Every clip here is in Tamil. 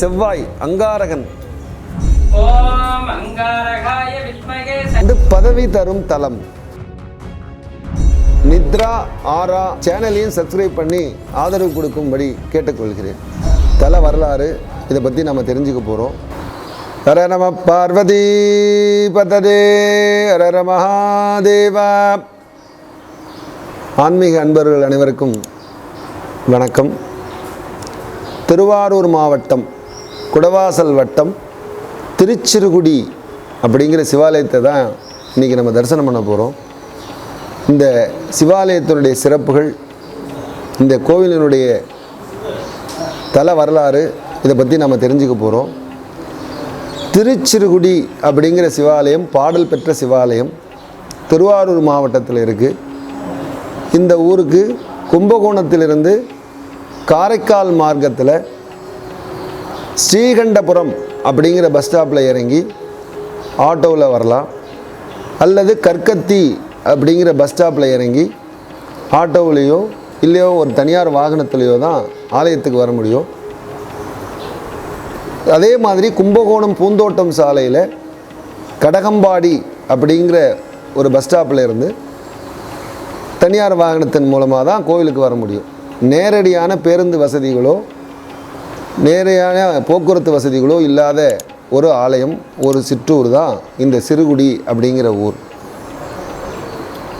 செவ்வாய் அங்காரகன். வந்து பதவி தரும் தலம். நித்ரா ஆரா சேனலையும் சப்ஸ்கிரைப் பண்ணி ஆதரவு கொடுக்கும்படி கேட்டுக்கொள்கிறேன். தல வரலாறு இதை பற்றி நம்ம தெரிஞ்சுக்க போகிறோம் ஹர நம பார்வதி பததே ஹர மகாதேவா. ஆன்மீக அன்பர்கள் அனைவருக்கும் வணக்கம். திருவாரூர் மாவட்டம் குடவாசல் வட்டம் திருச்சிறுகுடி அப்படிங்கிற சிவாலயத்தை தான் இன்றைக்கி நம்ம தரிசனம் பண்ண போகிறோம் இந்த சிவாலயத்தினுடைய சிறப்புகள் இந்த கோவிலினுடைய தல வரலாறு இதை பற்றி நம்ம தெரிஞ்சுக்க போகிறோம் திருச்சிறுகுடி அப்படிங்கிற சிவாலயம் பாடல் பெற்ற சிவாலயம் திருவாரூர் மாவட்டத்தில் இருக்குது இந்த ஊருக்கு கும்பகோணத்திலிருந்து காரைக்கால் மார்க்கத்தில் ஸ்ரீகண்டபுரம் அப்படிங்கிற பஸ் ஸ்டாப்பில் இறங்கி ஆட்டோவில் வரலாம். அல்லது கற்கத்தி அப்படிங்கிற பஸ் ஸ்டாப்பில் இறங்கி ஆட்டோவிலேயோ இல்லையோ ஒரு தனியார் வாகனத்துலேயோ தான் ஆலயத்துக்கு வர முடியும். அதே மாதிரி கும்பகோணம் பூந்தோட்டம் சாலையில் கடகம்பாடி அப்படிங்கிற ஒரு பஸ் ஸ்டாப்பில் இருந்து தனியார் வாகனத்தின் மூலமாக தான் கோவிலுக்கு வர முடியும். நேரடியான பேருந்து வசதிகளோ நேரையான போக்குவரத்து வசதிகளோ இல்லாத ஒரு ஆலயம் ஒரு சிற்றூர் தான் இந்த சிறுகுடி அப்படிங்கிற ஊர்.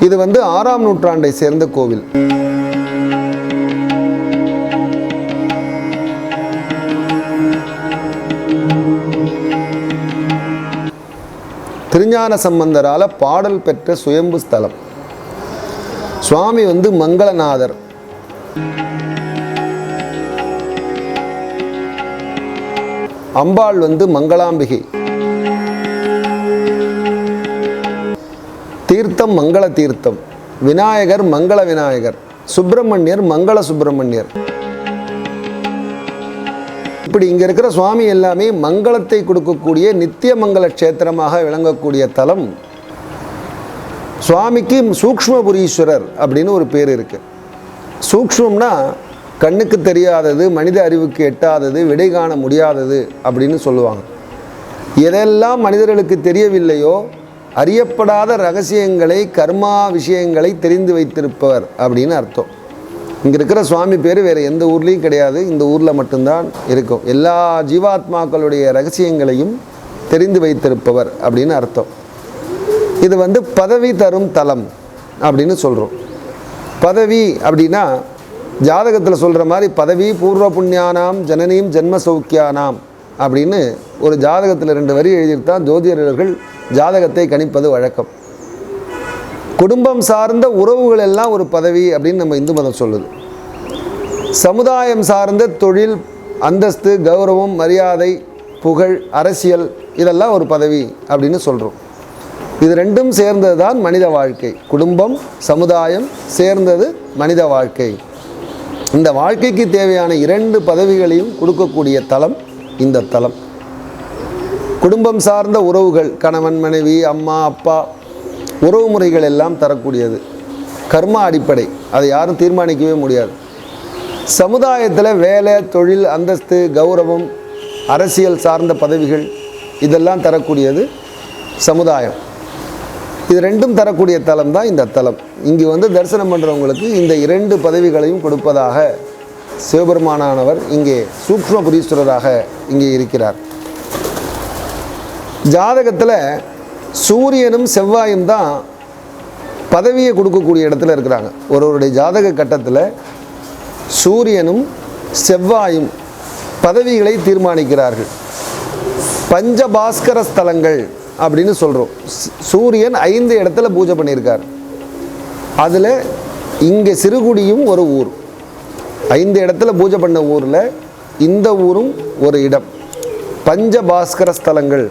இது வந்து ஆறாம் நூற்றாண்டை சேர்ந்த கோவில். திருஞான சம்பந்தரால பாடல் பெற்ற சுயம்பு ஸ்தலம். சுவாமி வந்து மங்களநாதர். அம்பாள் வந்து மங்களாம்பிகை. தீர்த்தம் மங்கள தீர்த்தம். விநாயகர் மங்கள விநாயகர். சுப்பிரமணியர் மங்கள சுப்பிரமணியர். இப்படி இங்கே இருக்கிற சுவாமி எல்லாமே மங்களத்தை கொடுக்கக்கூடிய நித்திய மங்கள க்ஷேத்திரமாக விளங்கக்கூடிய தலம் சுவாமிக்கு சூக்ஷ்மபுரீஸ்வரர் அப்படின்னு ஒரு பேர் இருக்கு. சூக்ஷ்மம்னா கண்ணுக்கு தெரியாதது மனித அறிவுக்கு எட்டாதது விடை காண முடியாதது அப்படின்னு சொல்லுவாங்க. எதெல்லாம் மனிதர்களுக்கு தெரியவில்லையோ அறியப்படாத ரகசியங்களை கர்மா விஷயங்களை தெரிந்து வைத்திருப்பவர் அப்படின்னு அர்த்தம். இங்கே இருக்கிற சுவாமி பேர் வேறு எந்த ஊர்லேயும் கிடையாது இந்த ஊரில் மட்டும்தான் இருக்கும். எல்லா ஜீவாத்மாக்களுடைய ரகசியங்களையும் தெரிந்து வைத்திருப்பவர் அப்படின்னு அர்த்தம். இது வந்து பதவி தரும் தலம் அப்படின்னு சொல்கிறோம் பதவி அப்படின்னா ஜாதகத்தில் சொல்கிற மாதிரி பதவி பூர்வ புண்ணியானாம் ஜனனியும் ஜென்ம சௌக்கியானாம் அப்படின்னு ஒரு ஜாதகத்தில் ரெண்டு வரி எழுதியிருத்தான் ஜோதிடர்கள் ஜாதகத்தை கணிப்பது வழக்கம். குடும்பம் சார்ந்த உறவுகள் எல்லாம் ஒரு பதவி அப்படின்னு நம்ம இந்து மதம் சொல்லுது. சமுதாயம் சார்ந்த தொழில் அந்தஸ்து கௌரவம் மரியாதை புகழ் அரசியல் இதெல்லாம் ஒரு பதவி அப்படின்னு சொல்கிறோம் இது ரெண்டும் சேர்ந்தது தான் மனித வாழ்க்கை. குடும்பம் சமுதாயம் சேர்ந்தது மனித வாழ்க்கை. இந்த வாழ்க்கைக்கு தேவையான இரண்டு பதவிகளையும் கொடுக்கக்கூடிய தலம் இந்த தலம் குடும்பம் சார்ந்த உறவுகள் கணவன் மனைவி அம்மா அப்பா உறவு முறைகள் எல்லாம் தரக்கூடியது. கர்ம அடிப்படை அதை யாரும் தீர்மானிக்கவே முடியாது. சமுதாயத்தில் வேலை தொழில் அந்தஸ்து கௌரவம் அரசியல் சார்ந்த பதவிகள் இதெல்லாம் தரக்கூடியது சமுதாயம். இது ரெண்டும் தரக்கூடிய தலம் தான் இந்த தலம் இங்கு வந்து தரிசனம் பண்ணுறவங்களுக்கு இந்த இரண்டு பதவிகளையும் கொடுப்பதாக சிவபெருமானானவர் இங்கே சூக்ஷ்மபுரீஸ்வரராக இங்கே இருக்கிறார். ஜாதகத்தில் சூரியனும் செவ்வாயும் தான் பதவியை கொடுக்கக்கூடிய இடத்துல இருக்கிறாங்க. ஒருவருடைய ஜாதக கட்டத்தில் சூரியனும் செவ்வாயும் பதவிகளை தீர்மானிக்கிறார்கள். பஞ்சபாஸ்கர ஸ்தலங்கள் அப்படின்னு சொல்கிறோம் சூரியன் ஐந்து இடத்துல பூஜை பண்ணியிருக்கார். அதில் இங்கே சிறுகுடியும் ஒரு ஊர். ஐந்து இடத்துல பூஜை பண்ண ஊரில் இந்த ஊரும் ஒரு இடம். பஞ்சபாஸ்கர ஸ்தலங்கள்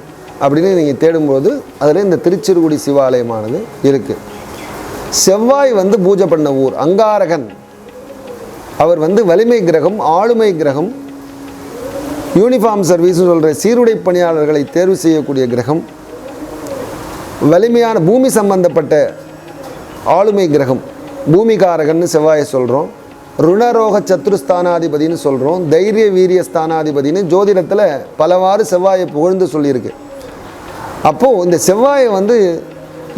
அப்படின்னு நீங்கள் தேடும்போது அதில் இந்த திருச்சிறுகுடி சிவாலயமானது இருக்குது செவ்வாய் வந்து பூஜை பண்ண ஊர் அங்காரகன். அவர் வந்து வலிமை கிரகம் ஆளுமை கிரகம் யூனிஃபார்ம் சர்வீஸ் சொல்கிற சீருடை பணியாளர்களை தேர்வு செய்யக்கூடிய கிரகம் வலிமையான பூமி சம்பந்தப்பட்ட ஆளுமை கிரகம் பூமிகாரகன்னு செவ்வாயை சொல்கிறோம் ருணரோக சத்ருஸ்தானாதிபதினு சொல்கிறோம் தைரிய வீரிய ஸ்தானாதிபதினு ஜோதிடத்தில் பலவாறு செவ்வாயை புகழ்ந்து சொல்லியிருக்கு. அப்போது இந்த செவ்வாயை வந்து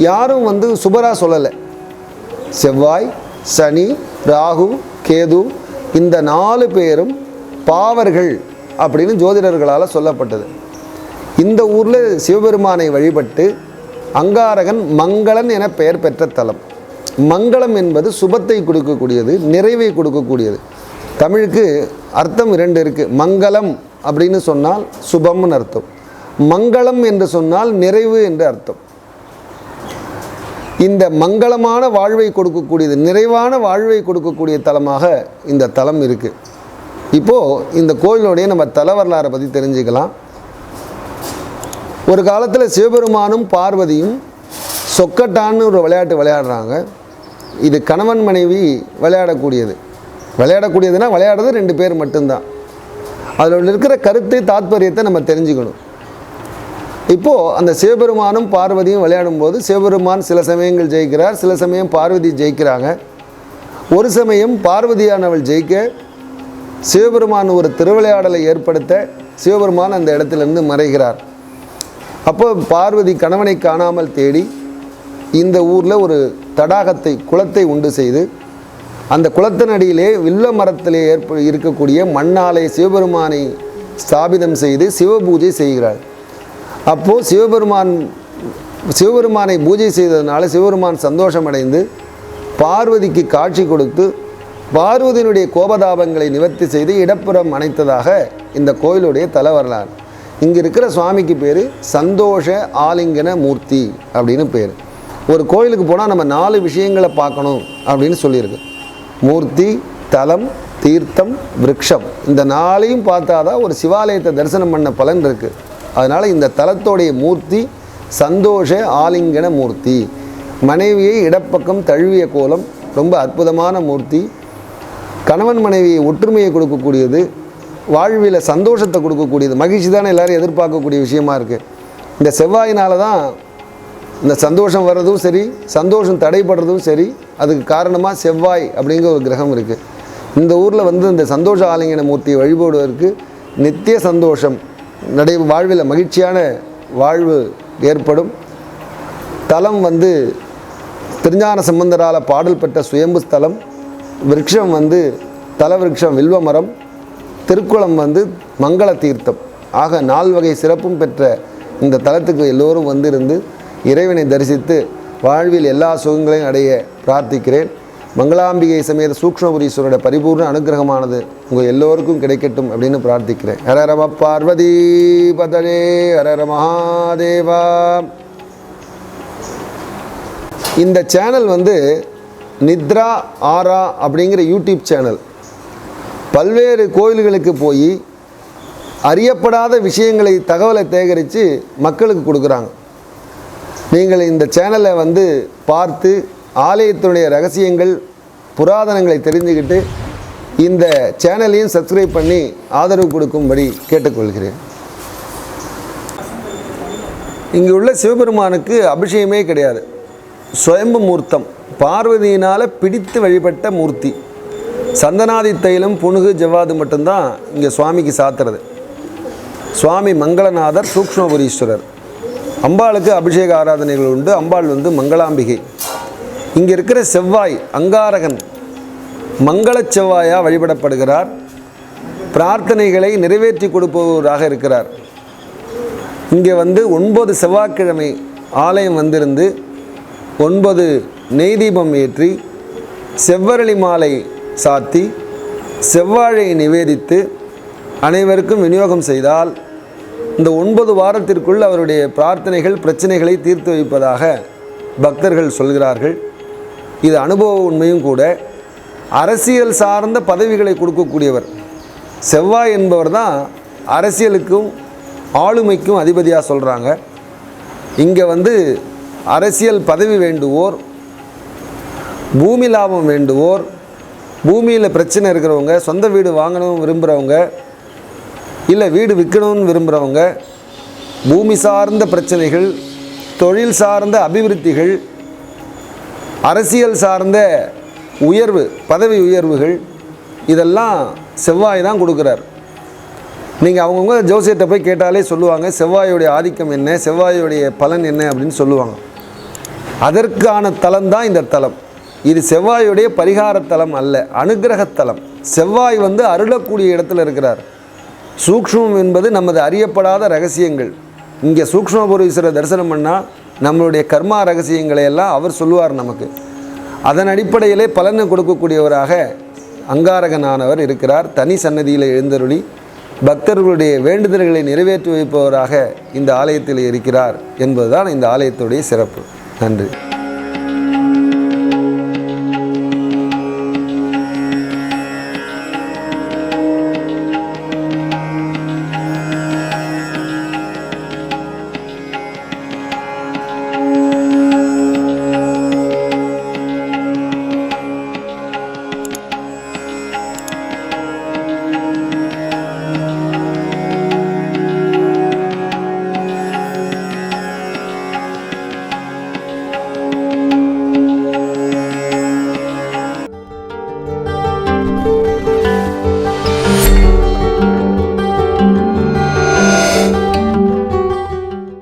யாரும் வந்து சுபராக சொல்லலை. செவ்வாய் சனி ராகு கேது இந்த நாலு பேரும் பாவர்கள் அப்படின்னு ஜோதிடர்களால் சொல்லப்பட்டது. இந்த ஊரில் சிவபெருமானை வழிபட்டு அங்காரகன் மங்களன் என பெயர் பெற்ற தலம். மங்களம் என்பது சுபத்தை கொடுக்கக்கூடியது நிறைவை கொடுக்கக்கூடியது. தமிழுக்கு அர்த்தம் இரண்டு இருக்குது மங்களம் அப்படின்னு சொன்னால் சுபம்னு அர்த்தம். மங்களம் என்று சொன்னால் நிறைவு என்று அர்த்தம். இந்த மங்களமான வாழ்வை கொடுக்கக்கூடியது நிறைவான வாழ்வை கொடுக்கக்கூடிய தலமாக இந்த தலம் இருக்குது இப்போது இந்த கோயிலுடைய நம்ம தல வரலாறை பற்றி தெரிஞ்சுக்கலாம். ஒரு காலத்தில் சிவபெருமானும் பார்வதியும் சொக்கட்டான்னு ஒரு விளையாட்டு விளையாடுறாங்க. இது கணவன் மனைவி விளையாடக்கூடியது. விளையாடக்கூடியதுன்னா விளையாடுறது ரெண்டு பேர் மட்டும்தான். அதில் இருக்கிற கருத்து தாத்பரியத்தை நம்ம தெரிஞ்சுக்கணும். இப்போது அந்த சிவபெருமானும் பார்வதியும் விளையாடும்போது சிவபெருமான் சில சமயங்கள் ஜெயிக்கிறார் சில சமயம் பார்வதி ஜெயிக்கிறாங்க. ஒரு சமயம் பார்வதியானவள் ஜெயிக்க சிவபெருமான் ஒரு திருவிளையாடலை ஏற்படுத்த சிவபெருமான் அந்த இடத்திலிருந்து மறைகிறார். அப்போ பார்வதி கணவனை காணாமல் தேடி இந்த ஊரில் ஒரு தடாகத்தை குளத்தை உண்டு செய்து அந்த குளத்தின் அடியிலே வில்ல மரத்திலே ஏற்ப இருக்கக்கூடிய மண்ணாலை சிவபெருமானை ஸ்தாபிதம் செய்து சிவபூஜை செய்கிறாள் அப்போது சிவபெருமான் சிவபெருமானை பூஜை செய்ததுனால சிவபெருமான் சந்தோஷமடைந்து பார்வதிக்கு காட்சி கொடுத்து பார்வதியினுடைய கோபதாபங்களை நிவர்த்தி செய்து இடப்புறம் அணைத்ததாக இந்த கோயிலுடைய தல வரலாறு. இங்கே இருக்கிற சுவாமிக்கு பேர் சந்தோஷ ஆலிங்கன மூர்த்தி அப்படின்னு பேர். ஒரு கோயிலுக்கு போனால் நம்ம நாலு விஷயங்களை பார்க்கணும் அப்படின்னு சொல்லியிருக்கு. மூர்த்தி தலம் தீர்த்தம் விரக்ஷம். இந்த நாளையும் பார்த்தா தான் ஒரு சிவாலயத்தை தரிசனம் பண்ண பலன் இருக்குது அதனால் இந்த தலத்தோடைய மூர்த்தி சந்தோஷ ஆலிங்கன மூர்த்தி. மனைவியை இடப்பக்கம் தழுவிய கோலம் ரொம்ப அற்புதமான மூர்த்தி. கணவன் மனைவியை ஒற்றுமையை கொடுக்கக்கூடியது வாழ்வில் சந்தோஷத்தை கொடுக்கக்கூடியது. மகிழ்ச்சி தானே எல்லாரும் எதிர்பார்க்கக்கூடிய விஷயமா இருக்குது இந்த செவ்வாயினால் தான் இந்த சந்தோஷம் வர்றதும் சரி சந்தோஷம் தடைப்படுறதும் சரி அதுக்கு காரணமாக செவ்வாய் அப்படிங்கிற ஒரு கிரகம் இருக்குது இந்த ஊரில் வந்து இந்த சந்தோஷ ஆலிங்கன மூர்த்தியை வழிபடுவதற்கு நித்திய சந்தோஷம் நடை வாழ்வில் மகிழ்ச்சியான வாழ்வு ஏற்படும். தலம் வந்து திருஞான சம்பந்தரால் பாடல் பெற்ற சுயம்பு ஸ்தலம். விருட்சம் வந்து தல விருட்சம் வில்வமரம். திருக்குளம் வந்து மங்கள தீர்த்தம். ஆக நால்வகை சிறப்பும் பெற்ற இந்த தலத்துக்கு எல்லோரும் வந்திருந்து இறைவனை தரிசித்து வாழ்வில் எல்லா சுகங்களையும் அடைய பிரார்த்திக்கிறேன். மங்களாம்பிகை சமேத சூக்ஷ்மபுரீஸ்வரோட பரிபூர்ண அனுகிரகமானது உங்கள் எல்லோருக்கும் கிடைக்கட்டும் அப்படின்னு பிரார்த்திக்கிறேன். ஹரரம பார்வதி பதரே ஹரர மகாதேவா. இந்த சேனல் வந்து நித்ரா ஆரா அப்படிங்கிற யூடியூப் சேனல். பல்வேறு கோயில்களுக்கு போய் அறியப்படாத விஷயங்களை தகவலை சேகரித்து மக்களுக்கு கொடுக்குறாங்க. நீங்கள் இந்த சேனலை வந்து பார்த்து ஆலயத்தினுடைய ரகசியங்கள் புராதனங்களை தெரிஞ்சுக்கிட்டு இந்த சேனலையும் சப்ஸ்கிரைப் பண்ணி ஆதரவு கொடுக்கும்படி கேட்டுக்கொள்கிறேன். இங்கே உள்ள சிவபெருமானுக்கு அபிஷேகமே கிடையாது. சுயம்பு மூர்த்தம் பார்வதியினால் பிடித்து வழிபட்ட மூர்த்தி. சந்தனாதி தைலம் புனுகு ஜவ்வாது மட்டும்தான் இங்கே சுவாமிக்கு சாத்துறது. சுவாமி மங்களநாதர் சூக்ஷ்மபுரீஸ்வரர். அம்பாளுக்கு அபிஷேக ஆராதனைகள் உண்டு. அம்பாள் வந்து மங்களாம்பிகை. இங்கே இருக்கிற செவ்வாய் அங்காரகன் மங்கள செவ்வாயாக வழிபடப்படுகிறார். பிரார்த்தனைகளை நிறைவேற்றி கொடுப்பவராக இருக்கிறார். இங்கே வந்து ஒன்பது செவ்வாய்க்கிழமை ஆலயம் வந்திருந்து ஒன்பது நெய் தீபம் ஏற்றி செவ்வரளி மாலை சாத்தி செவ்வாழை நிவேதித்து அனைவருக்கும் விநியோகம் செய்தால் இந்த ஒன்பது வாரத்திற்குள் அவருடைய பிரார்த்தனைகள் பிரச்சனைகளை தீர்த்து வைப்பதாக பக்தர்கள் சொல்கிறார்கள். இது அனுபவ உண்மையும் கூட. அரசியல் சார்ந்த பதவிகளை கொடுக்கக்கூடியவர். செவ்வாய் என்பவர் தான் அரசியலுக்கும் ஆளுமைக்கும் அதிபதியாக சொல்கிறாங்க இங்கே வந்து அரசியல் பதவி வேண்டுவோர் பூமி லாபம் வேண்டுவோர் பூமியில் பிரச்சனை இருக்கிறவங்க சொந்த வீடு வாங்கணும் விரும்புகிறவங்க இல்லை வீடு விற்கணும்னு விரும்புகிறவங்க பூமி சார்ந்த பிரச்சனைகள் தொழில் சார்ந்த அபிவிருத்திகள் அரசியல் சார்ந்த உயர்வு பதவி உயர்வுகள் இதெல்லாம் செவ்வாய் தான் கொடுக்குறார். நீங்கள் அவங்கவுங்க ஜோசியத்தை போய் கேட்டாலே சொல்லுவாங்க செவ்வாயுடைய ஆதிக்கம் என்ன? செவ்வாயுடைய பலன் என்ன? அப்படின்னு சொல்லுவாங்க. அதற்கான தலம் தான் இந்த தலம். இது செவ்வாயுடைய பரிகார தலம் அல்ல அனுகிரகத்தலம் செவ்வாய் வந்து அருளக்கூடிய இடத்துல இருக்கிறார். சூக்ஷ்மம் என்பது நமது அறியப்படாத ரகசியங்கள். இங்கே சூக்ஷ்மபுரீஸ்வரர் தரிசனம் பண்ணால் நம்மளுடைய கர்மா ரகசியங்களை எல்லாம் அவர் சொல்லுவார் நமக்கு. அதன் அடிப்படையிலே பலனை கொடுக்கக்கூடியவராக அங்காரகனானவர் இருக்கிறார். தனி சன்னதியில் எழுந்தருளி பக்தர்களுடைய வேண்டுதல்களை நிறைவேற்றி வைப்பவராக இந்த ஆலயத்தில் இருக்கிறார் என்பதுதான் இந்த ஆலயத்துடைய சிறப்பு. நன்றி.